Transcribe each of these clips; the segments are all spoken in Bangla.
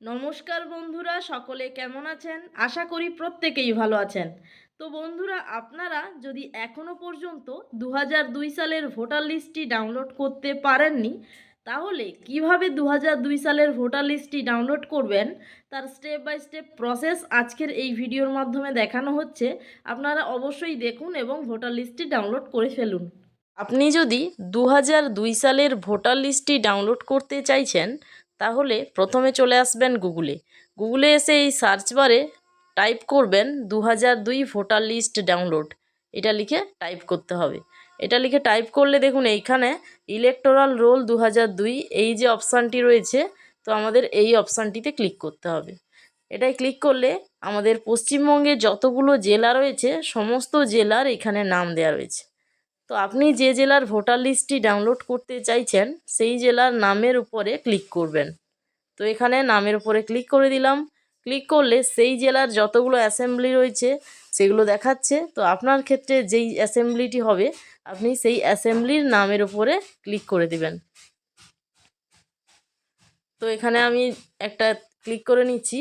নমস্কার বন্ধুরা, সকলে কেমন আছেন? আশা করি প্রত্যেকেই ভালো আছেন। তো বন্ধুরা, আপনারা যদি এখনও পর্যন্ত দু সালের ভোটার লিস্টটি ডাউনলোড করতে পারেননি, তাহলে কীভাবে দু সালের ভোটার লিস্টটি ডাউনলোড করবেন, তার স্টেপ বাই স্টেপ প্রসেস আজকের এই ভিডিওর মাধ্যমে দেখানো হচ্ছে। আপনারা অবশ্যই দেখুন এবং ভোটার লিস্টটি ডাউনলোড করে ফেলুন। আপনি যদি দু সালের ভোটার লিস্টটি ডাউনলোড করতে চাইছেন তাহলে প্রথমে চলে আসবেন গুগলে। গুগলে এসে এই সার্চ বারে টাইপ করবেন দু হাজার দুই ভোটার লিস্ট ডাউনলোড। এটা লিখে টাইপ করতে হবে। এটা লিখে টাইপ করলে দেখুন এইখানে ইলেকটোরাল রোল দু দুই, এই যে অপশানটি রয়েছে, তো আমাদের এই অপশানটিতে ক্লিক করতে হবে। এটাই ক্লিক করলে আমাদের পশ্চিমবঙ্গে যতগুলো জেলা রয়েছে, সমস্ত জেলার এখানে নাম দেওয়া রয়েছে। তো আপনি যে জেলার ভোটার লিস্টটি ডাউনলোড করতে চাইছেন, সেই জেলার নামের উপরে ক্লিক করবেন। তো এখানে নামের উপরে ক্লিক করে দিলাম। ক্লিক করলে সেই জেলার যতগুলো অ্যাসেম্বলি রয়েছে, সেগুলো দেখাচ্ছে। তো আপনার ক্ষেত্রে যেই অ্যাসেম্বলিটি হবে, আপনি সেই অ্যাসেম্বলির নামের উপরে ক্লিক করে দিবেন। তো এখানে আমি একটা ক্লিক করে নিচ্ছি।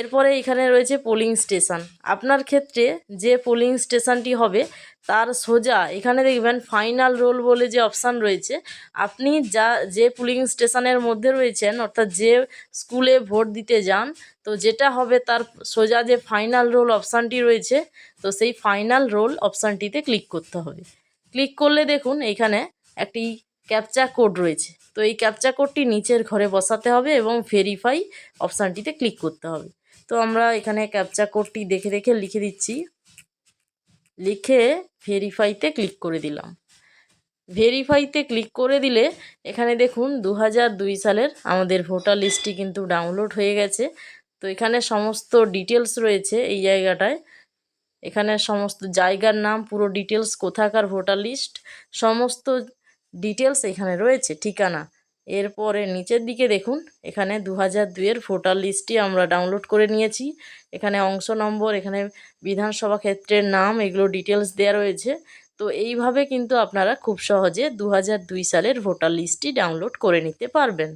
এরপরে এখানে রয়েছে পোলিং স্টেশন আপনার ক্ষেত্রে যে পোলিং স্টেশনটি হবে, তার সোজা এখানে দেখবেন ফাইনাল রোল বলে যে অপশান রয়েছে। আপনি যা, যে পুলিং স্টেশনের মধ্যে রয়েছেন, অর্থাৎ যে স্কুলে ভোট দিতে যান, তো যেটা হবে তার সোজা যে ফাইনাল রোল অপশানটি রয়েছে, তো সেই ফাইনাল রোল অপশানটিতে ক্লিক করতে হবে। ক্লিক করলে দেখুন এখানে একটি ক্যাপচা কোড রয়েছে। তো এই ক্যাপচা কোডটি নিচের ঘরে বসাতে হবে এবং ভেরিফাই অপশানটিতে ক্লিক করতে হবে। তো আমরা এখানে ক্যাপচা কোডটি দেখে দেখে লিখে দিচ্ছি। লিখে ভেরিফাইতে ক্লিক করে দিলাম। ভেরিফাইতে ক্লিক করে দিলে এখানে দেখুন দু সালের আমাদের ভোটার লিস্টটি কিন্তু ডাউনলোড হয়ে গেছে। তো এখানে সমস্ত ডিটেলস রয়েছে এই জায়গাটায়। এখানে সমস্ত জায়গার নাম, পুরো ডিটেলস কোথাকার ভোটার লিস্ট সমস্ত ডিটেলস এখানে রয়েছে, ঠিকানা। এরপরে নিচের দিকে দেখুন, এখানে দু হাজার দুইয়ের ভোটার লিস্টটি আমরা ডাউনলোড করে নিয়েছি। এখানে অংশ নম্বর, এখানে বিধানসভা ক্ষেত্রের নাম, এগুলো ডিটেলস দেওয়া রয়েছে। তো এইভাবে কিন্তু আপনারা খুব সহজে দু সালের ভোটার লিস্টটি ডাউনলোড করে নিতে পারবেন।